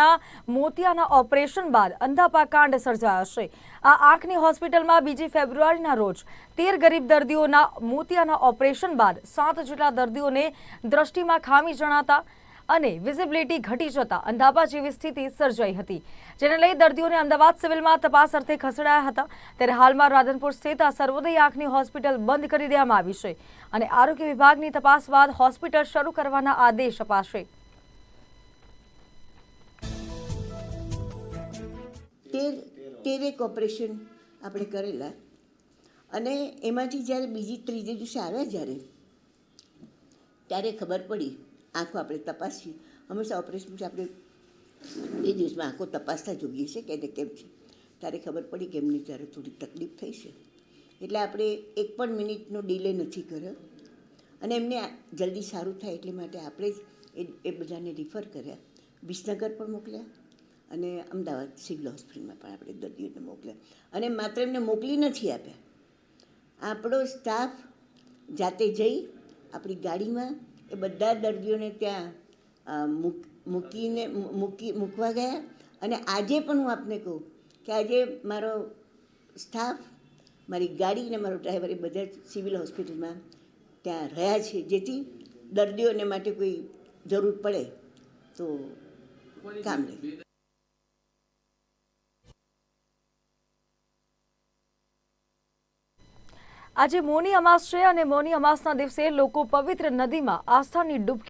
ના, મોતિયાના ઓપરેશન બાદ અંધાપા કાંડ સર્જાયો છે. આ આંખની હોસ્પિટલમાં બીજી ફેબ્રુઆરીના રોજ તેર ગરીબ દર્દીઓના મોતિયાના ઓપરેશન બાદ સાત જેટલા દર્દીઓને દ્રષ્ટિમાં ખામી જણાતા અને વિઝિબિલિટી ઘટી જતા અંધાપા જેવી સ્થિતિ સર્જાઈ હતી. જેને લઈ દર્દીઓને અમદાવાદ સિવિલમાં તપાસ અર્થે ખસેડાયા હતા. ત્યારે હાલમાં રાધનપુર સ્થિત આ સર્વોદય આંખની હોસ્પિટલ બંધ કરી દેવામાં આવી છે અને આરોગ્ય વિભાગની તપાસ બાદ હોસ્પિટલ શરૂ કરવાના આદેશ અપાશે. તેર તેરેક ઓપરેશન આપણે કરેલા. અને એમાંથી જ્યારે બીજી ત્રીજે દિવસે આવ્યા જ્યારે, ત્યારે ખબર પડી, આંખો આપણે તપાસી હંમેશા ઓપરેશન પછી આપણે બે દિવસમાં આંખો તપાસતા જોઈએ છે કે એને કેમ છે. ત્યારે ખબર પડી કે એમની ત્યારે થોડી તકલીફ થઈ છે. એટલે આપણે એક પણ મિનિટનો ડિલે નથી કર્યો. અને એમને જલ્દી સારું થાય એટલે માટે આપણે જ એ બધાને રિફર કર્યા. વિસનગર પણ મોકલ્યા. અને અમદાવાદ સિવિલ હોસ્પિટલમાં પણ આપણે દર્દીઓને મોકલ્યા. અને માત્ર એમને મોકલી નથી આપ્યા. આપણો સ્ટાફ જાતે જઈ આપણી ગાડીમાં એ બધા દર્દીઓને ત્યાં મૂક- મૂકીને મૂકી, મૂકવા ગયા. અને આજે પણ હું આપને કહું કે આજે મારો સ્ટાફ, મારી ગાડી અને મારો ડ્રાઈવર એ બધા સિવિલ હોસ્પિટલમાં ત્યાં રહ્યા છે. જેથી દર્દીઓને માટે કોઈ જરૂર પડે તો કામ લે આજે મૌની અમાસ છે અને મૌની અમાસના દિવસે લોકો પવિત્ર નદીમાં આસ્થાની ડૂબકી